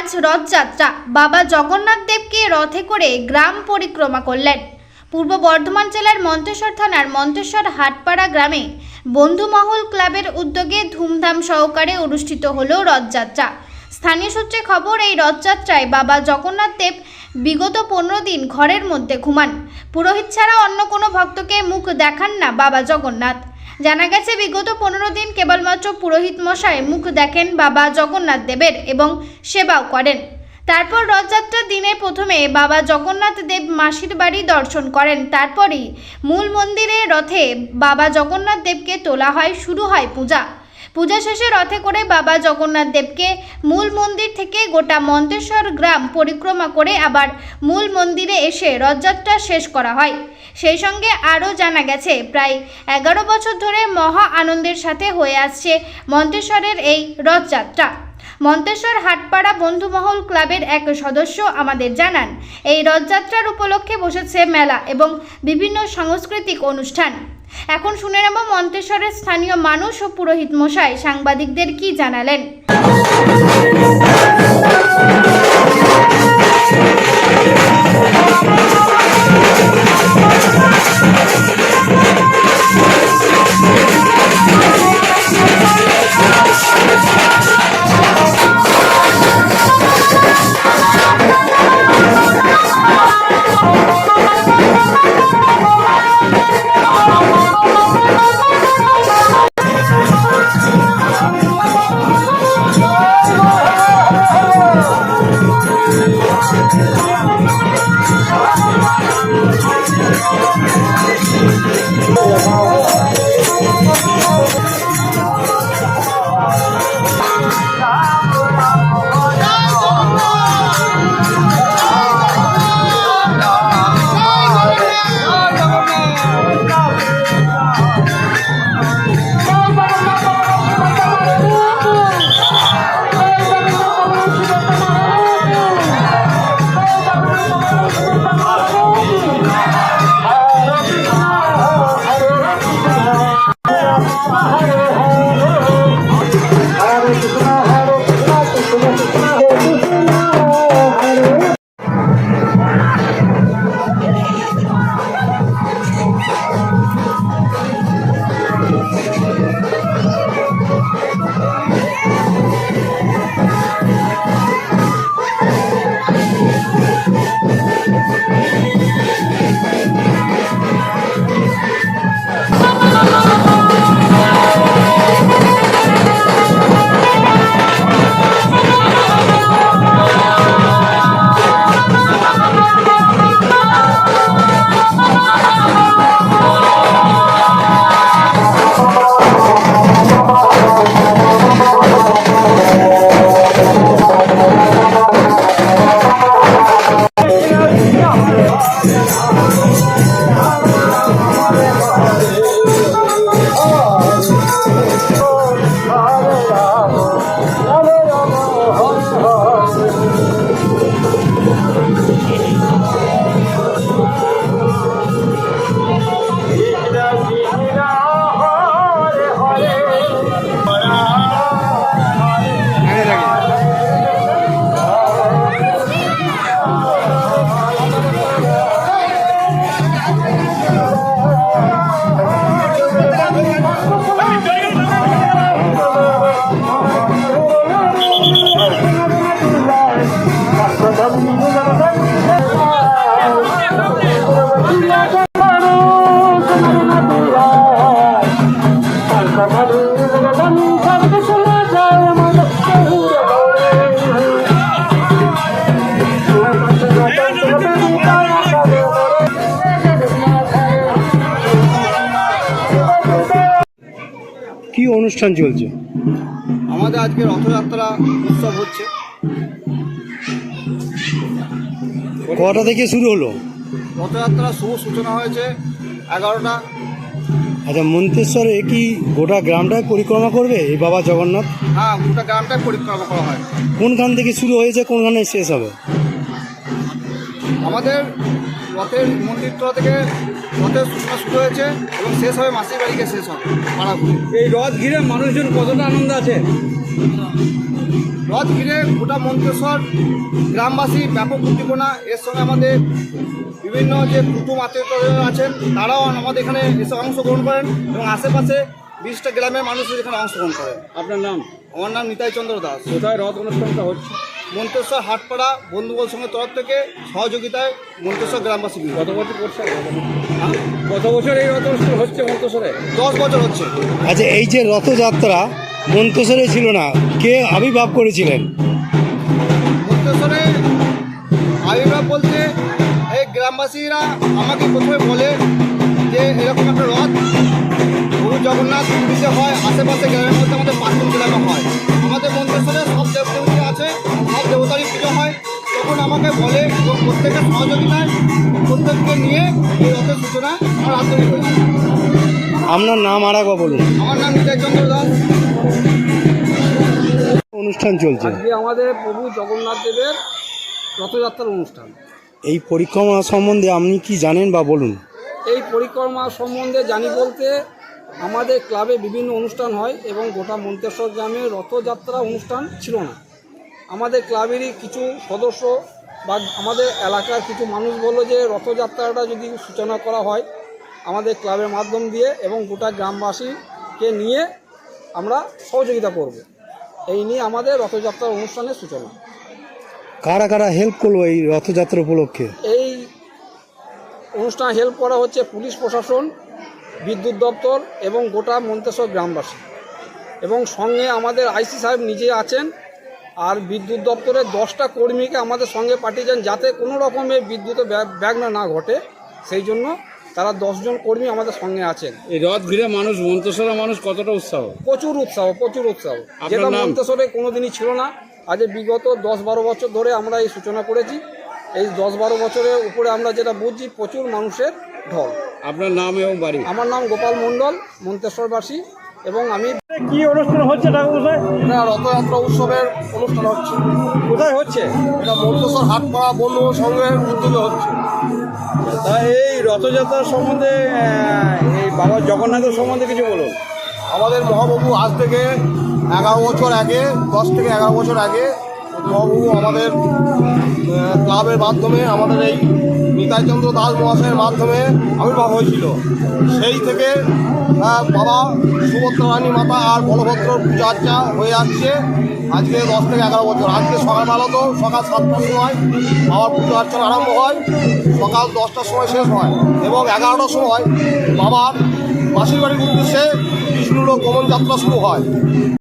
আজ রথযাত্রা। বাবা জগন্নাথ দেবকে রথে করে গ্রাম পরিক্রমা করলেন। পূর্ব বর্ধমান জেলার মন্তেশ্বর থানার মন্তেশ্বর হাটপাড়া গ্রামে বন্ধুমহল ক্লাবের উদ্যোগে ধুমধাম সহকারে অনুষ্ঠিত হলো রথযাত্রা। স্থানীয় সূত্রে খবর, এই রথযাত্রায় বাবা জগন্নাথ দেব বিগত পনেরো দিন ঘরের মধ্যে ঘুমান। পুরোহিত ছাড়া অন্য কোনো ভক্তকে মুখ দেখান না বাবা জগন্নাথ। জানা গেছে, বিগত পনেরো দিন কেবলমাত্র পুরোহিত মশায় মুখ দেখেন বাবা জগন্নাথ দেবের এবং সেবাও করেন। তারপর রথযাত্রার দিনে প্রথমে বাবা জগন্নাথ দেব মাসির বাড়ি দর্শন করেন। তারপরই মূল মন্দিরে রথে বাবা জগন্নাথ দেবকে তোলা হয়, শুরু হয় পূজা। পূজা শেষে রথে করে বাবা জগন্নাথ দেবকে মূল মন্দির থেকে গোটা মন্তেশ্বর গ্রাম পরিক্রমা করে আবার মূল মন্দিরে এসে রথযাত্রা শেষ করা হয়। সেই সঙ্গে আরও জানা গেছে, প্রায় এগারো বছর ধরে মহা আনন্দের সাথে হয়ে আসছে মন্তেশ্বরের এই রথযাত্রা। মন্তেশ্বর হাটপাড়া বন্ধুমহল ক্লাবের এক সদস্য আমাদের জানান, এই রথযাত্রার উপলক্ষে বসেছে মেলা এবং বিভিন্ন সাংস্কৃতিক অনুষ্ঠান। এখন শুনে নেব মন্তেশ্বরের স্থানীয় মানুষ ও পুরোহিত মশাই। সাংবাদিকদের কি জানালেন? অনুষ্ঠান চলছে। আমাদের আজকে রথযাত্রা উৎসব হচ্ছে। কটা থেকে শুরু হলো? রথযাত্রা শুভ সূচনা হয়েছে এগারোটা। আচ্ছা মন্তেশ্বরে কি গোটা গ্রামটায় পরিক্রমা করবে এই বাবা জগন্নাথ? হ্যাঁ গোটা গ্রামটাই পরিক্রমা করা হয়। কোনখান থেকে শুরু হয়েছে কোনখানে শেষ হবে? আমাদের রথের মন্দিরতলা থেকে রথের সূচনা শুরু হয়েছে এবং শেষ হবে মাসির বাড়িকে শেষ হবে পাড়া ঘুরে এই রথ ঘিরে মানুষজন কতটা আনন্দ আছে? রথ ঘিরে গোটা মন্তেশ্বর গ্রামবাসী ব্যাপক উদ্দীপনা। এর সঙ্গে আমাদের বিভিন্ন যে কুটুম আত্মীয় আছেন তারাও আমাদের এখানে এসে অংশগ্রহণ করেন এবং আশেপাশে বিশটা গ্রামের মানুষ এখানে অংশগ্রহণ করেন। আপনার নাম? আমার নাম নিতাই চন্দ্র দাস। কোথায় রথ অনুষ্ঠানটা হচ্ছে? মন্তেশ্বর হাটপাড়া বন্ধুবল সঙ্গের তরফ থেকে সহযোগিতায় মন্তেশ্বর গ্রামবাসী গত বছর করছে? কত বছর এই রথ অনুষ্ঠান হচ্ছে মন্তসরে দশ বছর হচ্ছে। আচ্ছা এই যে রথযাত্রা মন্তেশ্বরে ছিল না কে আবির্ভাব করেছিলেন? মন্তেশ্বরে আবির্ভাব বলতে এই গ্রামবাসীরা আমাকে প্রথমে বলে যে এরকম একটা রথ গুরু জগন্নাথ পুরীতে হয় আশেপাশে গ্রামের মধ্যে আমাদের পাঁচজন গ্রামে প্রত্যেকের সহযোগিতায় প্রত্যেককে নিয়ে এই রথের সূচনা আমার আন্তরিক হয়েছে আপনার নাম আর একবার বলুন। আমার নাম নিতাই চন্দ্র দাস। অনুষ্ঠান চলছে। আজকে আমাদের প্রভু জগন্নাথ দেবের রথযাত্রার অনুষ্ঠান। এই পরিক্রমা সম্বন্ধে আপনি কি জানেন বা বলুন? এই পরিক্রমা সম্বন্ধে জানি বলতে আমাদের ক্লাবে বিভিন্ন অনুষ্ঠান হয় এবং গোটা মন্তেশ্বর গ্রামে রথযাত্রা অনুষ্ঠান ছিল না। আমাদের ক্লাবেরই কিছু সদস্য বা আমাদের এলাকার কিছু মানুষ বলল যে রথযাত্রাটা যদি সূচনা করা হয় আমাদের ক্লাবের মাধ্যম দিয়ে এবং গোটা গ্রামবাসীকে নিয়ে আমরা সহযোগিতা করব। এই নিয়ে আমাদের রথযাত্রার অনুষ্ঠানের সূচনা। কারা কারা হেল্প করল এই রথযাত্রা উপলক্ষে? এই অনুষ্ঠানে হেল্প করা হচ্ছে পুলিশ প্রশাসন বিদ্যুৎ দপ্তর এবং গোটা মন্তেশ্বর গ্রামবাসী। এবং সঙ্গে আমাদের আইসি সাহেব নিজে আছেন আর বিদ্যুৎ দপ্তরের দশটা কর্মীকে আমাদের সঙ্গে পাঠিয়েছেন যাতে কোনো রকমের বিদ্যুতে ব্যাগ- ব্যাঘ্ন না ঘটে। সেই জন্য তারা দশজন কর্মী আমাদের সঙ্গে আছেন। এই রথ ঘিরে মানুষ মন্তেশ্বরের মানুষ কতটা উৎসাহ? প্রচুর উৎসাহ প্রচুর উৎসাহ। যেটা? মন্তেশ্বরে কোনোদিনই ছিল না। আজ বিগত দশ বারো বছর ধরে আমরা এই সূচনা করেছি। এই দশ বারো বছরের উপরে আমরা যেটা বুঝছি প্রচুর মানুষের ঢল। আপনার নাম এবং বাড়ি? আমার নাম গোপাল মণ্ডল মন্তেশ্বরবাসী। এবং আমি কি অনুষ্ঠান হচ্ছে ঠাকুর এটা রথযাত্রা উৎসবের অনুষ্ঠান হচ্ছে। কোথায় হচ্ছে? এটা মন্তসর হাটপাড়া বন্ধু সঙ্গের উদ্যোগে হচ্ছে। তা এই রথযাত্রার সম্বন্ধে এই বাবা জগন্নাথের সম্বন্ধে কিছু বলুন। আমাদের মহাপ্রভু আজ থেকে এগারো বছর আগে দশ থেকে এগারো বছর আগে মহাপ্রভু আমাদের ক্লাবের মাধ্যমে, আমাদের এই নিতাইচন্দ্র দাস মহাশয়ের মাধ্যমে আবির্ভাব হয়েছিল। সেই থেকে বাবা সুভদ্রা রানী মাতা আর বলভদ্র পূজা আর্চা হয়ে আসছে। আজকে দশ থেকে এগারো বছর। আজকে সকালবেলা তো সকাল সাতটার সময় বাবার পুজো অর্চনা আরম্ভ হয়। সকাল দশটার সময় শেষ হয় এবং এগারোটার সময় বাবার মাসির বাড়ির উদ্দেশ্যে বিষ্ণুর গমন যাত্রা শুরু হয়।